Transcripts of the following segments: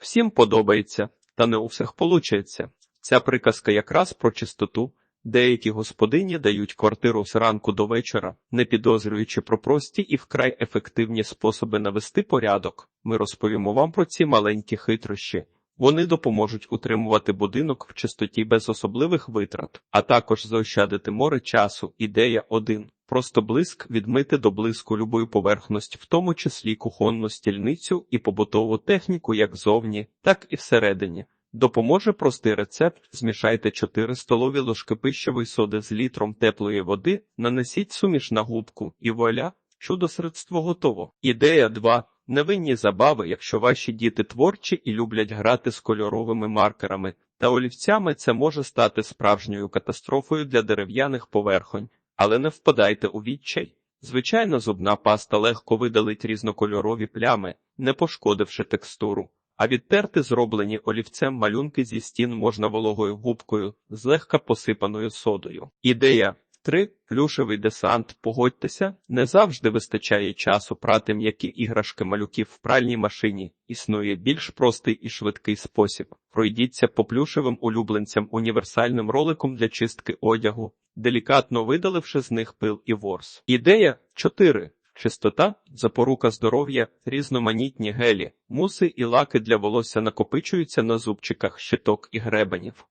Всім подобається, та не у всіх получається. Ця приказка якраз про чистоту. Деякі господині дають квартиру з ранку до вечора, не підозрюючи про прості і вкрай ефективні способи навести порядок. Ми розповімо вам про ці маленькі хитрощі. Вони допоможуть утримувати будинок в чистоті без особливих витрат, а також заощадити море часу. Ідея 1. Просто блиск відмити до блиску любую поверхність, в тому числі кухонну стільницю і побутову техніку як зовні, так і всередині. Допоможе простий рецепт. Змішайте 4 столові ложки пищової соди з літром теплої води, нанесіть суміш на губку і вуаля, чудо-средство готово. Ідея 2. Невинні забави, якщо ваші діти творчі і люблять грати з кольоровими маркерами та олівцями, це може стати справжньою катастрофою для дерев'яних поверхонь, але не впадайте у відчай. Звичайно, зубна паста легко видалить різнокольорові плями, не пошкодивши текстуру. А відтерти зроблені олівцем малюнки зі стін можна вологою губкою, злегка посипаною содою. Ідея 3. Плюшевий десант. Погодьтеся, не завжди вистачає часу прати м'які іграшки малюків в пральній машині. Існує більш простий і швидкий спосіб. Пройдіться по плюшевим улюбленцям універсальним роликом для чистки одягу, делікатно видаливши з них пил і ворс. Ідея 4. Чистота, запорука здоров'я, різноманітні гелі, муси і лаки для волосся накопичуються на зубчиках щиток і гребенів.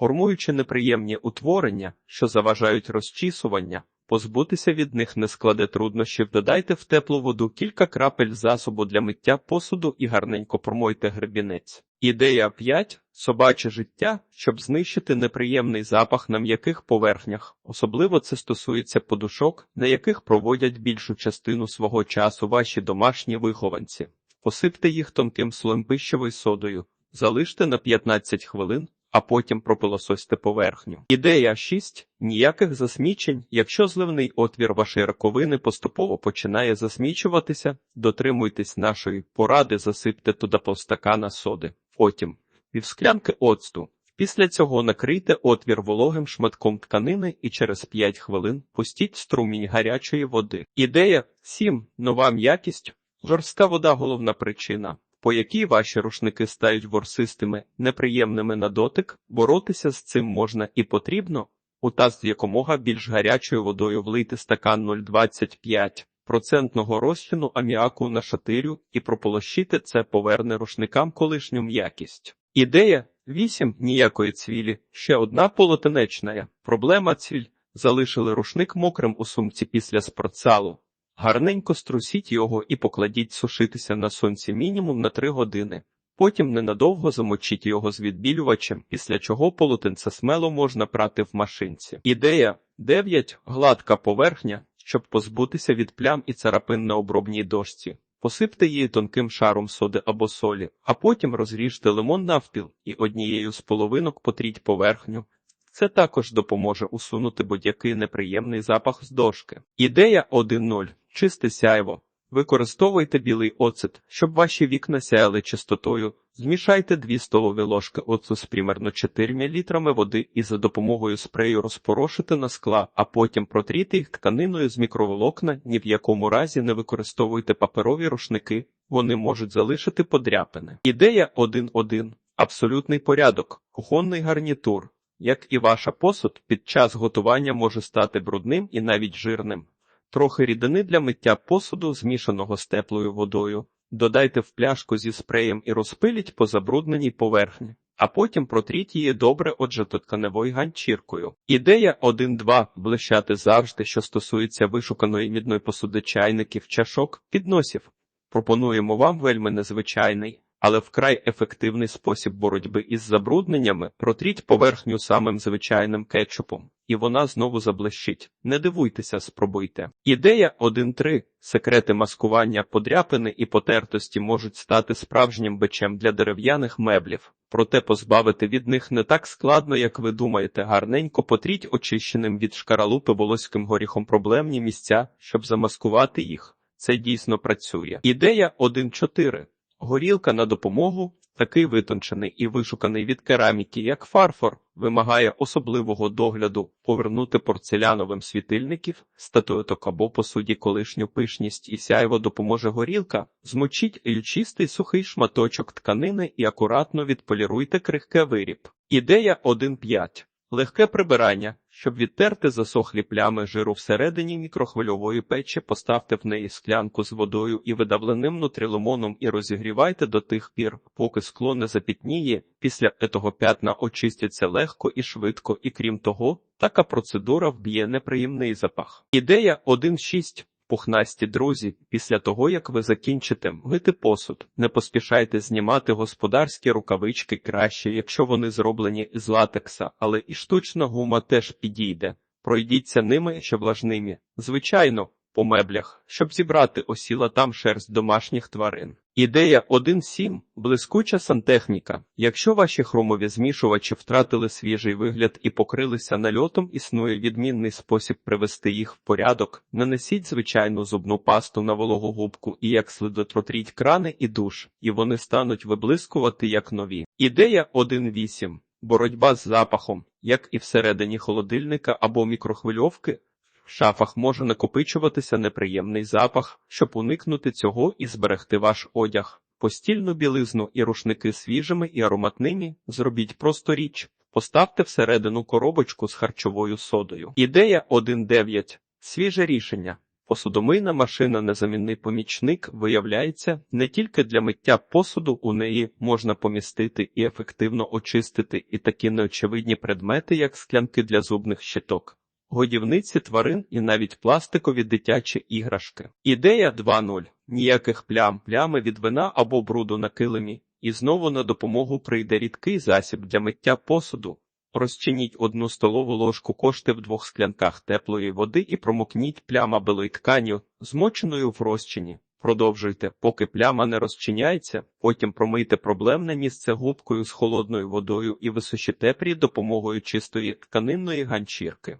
Формуючи неприємні утворення, що заважають розчісування, позбутися від них не складе труднощів, додайте в теплу воду кілька крапель засобу для миття посуду і гарненько промойте гребінець. Ідея 5. Собаче життя, щоб знищити неприємний запах на м'яких поверхнях. Особливо це стосується подушок, на яких проводять більшу частину свого часу ваші домашні вихованці. Посипте їх тонким слоєм пищевою содою, залиште на 15 хвилин, а потім пропилососьте поверхню. Ідея 6. Ніяких засмічень. Якщо зливний отвір вашої раковини поступово починає засмічуватися, дотримуйтесь нашої поради, засипте туди повстакана соди. Потім півсклянки оцту. Після цього накрийте отвір вологим шматком тканини і через 5 хвилин пустіть струмінь гарячої води. Ідея 7. Нова м'якість. Жорстка вода головна причина по якій ваші рушники стають ворсистими, неприємними на дотик, боротися з цим можна і потрібно. У таз якомога більш гарячою водою влийте стакан 0,25 процентного розчину аміаку на шатирю і прополощити це поверне рушникам колишню м'якість. Ідея 8. Ніякої цвілі. Ще одна полотенечна проблема цвіль. Залишили рушник мокрим у сумці після спортзалу. Гарненько струсіть його і покладіть сушитися на сонці мінімум на 3 години. Потім ненадовго замочіть його з відбілювачем, після чого полотенце смело можна прати в машинці. Ідея 9. Гладка поверхня, щоб позбутися від плям і царапин на обробній дошці. Посипте її тонким шаром соди або солі, а потім розріжте лимон навпіл і однією з половинок потріть поверхню. Це також допоможе усунути будь-який неприємний запах з дошки. Ідея 1.0. Чисте сяйво. Використовуйте білий оцет, щоб ваші вікна сяяли чистотою. Змішайте 2 столові ложки оцту з примерно 4 мл води і за допомогою спрею розпорошите на скла, а потім протріти їх тканиною з мікроволокна. Ні в якому разі не використовуйте паперові рушники, вони можуть залишити подряпини. Ідея 1.1. Абсолютний порядок, кухонний гарнітур. Як і ваша посуд, під час готування може стати брудним і навіть жирним. Трохи рідини для миття посуду, змішаного з теплою водою. Додайте в пляшку зі спреєм і розпиліть по забрудненій поверхні, а потім протріть її добре оджетотканевою ганчіркою. Ідея 1-2 блищати завжди, що стосується вишуканої мідної посуди чайників, чашок, підносів. Пропонуємо вам вельми незвичайний але вкрай ефективний спосіб боротьби із забрудненнями протріть поверхню самим звичайним кетчупом, і вона знову заблищить. Не дивуйтеся, спробуйте. Ідея 1.3. секрети маскування подряпини і потертості можуть стати справжнім бичем для дерев'яних меблів. Проте позбавити від них не так складно, як ви думаєте, гарненько потріть очищеним від шкаралупи волоським горіхом проблемні місця, щоб замаскувати їх. Це дійсно працює. Ідея 1.4. Горілка на допомогу такий витончений і вишуканий від кераміки, як фарфор, вимагає особливого догляду, повернути порцеляновим світильників, статуеток або посуді колишню пишність і сяйво допоможе горілка. Змочіть чистий сухий шматочок тканини і акуратно відполіруйте крихке виріб. Ідея 1.5. Легке прибирання. Щоб відтерти засохлі плями жиру всередині мікрохвильової печі, поставте в неї склянку з водою і видавленим нутрилимоном і розігрівайте до тих пір, поки скло не запітніє. Після етого п'ятна очистяться легко і швидко, і крім того, така процедура вб'є неприємний запах. Ідея 1.6. Пухнасті друзі, після того, як ви закінчите мити посуд, не поспішайте знімати господарські рукавички краще, якщо вони зроблені з латекса, але і штучна гума теж підійде. Пройдіться ними ще влажними. Звичайно, по меблях, щоб зібрати осіла там шерсть домашніх тварин. Ідея 1.7. Блискуча сантехніка. Якщо ваші хромові змішувачі втратили свіжий вигляд і покрилися нальотом, існує відмінний спосіб привести їх в порядок. Нанесіть звичайну зубну пасту на вологу губку і як слід дотрітріть крани і душ, і вони стануть виблискувати як нові. Ідея 1.8. Боротьба з запахом, як і всередині холодильника або мікрохвильовки. В шафах може накопичуватися неприємний запах, щоб уникнути цього і зберегти ваш одяг. Постільну білизну і рушники свіжими і ароматними зробіть просто річ. Поставте всередину коробочку з харчовою содою. Ідея 1.9. Свіже рішення. Посудомийна машина незамінний помічник виявляється не тільки для миття посуду, у неї можна помістити і ефективно очистити і такі неочевидні предмети, як склянки для зубних щиток годівниці тварин і навіть пластикові дитячі іграшки. Ідея 2.0. Ніяких плям, плями від вина або бруду на килимі. І знову на допомогу прийде рідкий засіб для миття посуду. Розчиніть одну столову ложку кошти в двох склянках теплої води і промокніть пляма білої тканю, змоченою в розчині. Продовжуйте, поки пляма не розчиняється, потім промийте проблемне місце губкою з холодною водою і висушите при допомогою чистої тканинної ганчірки.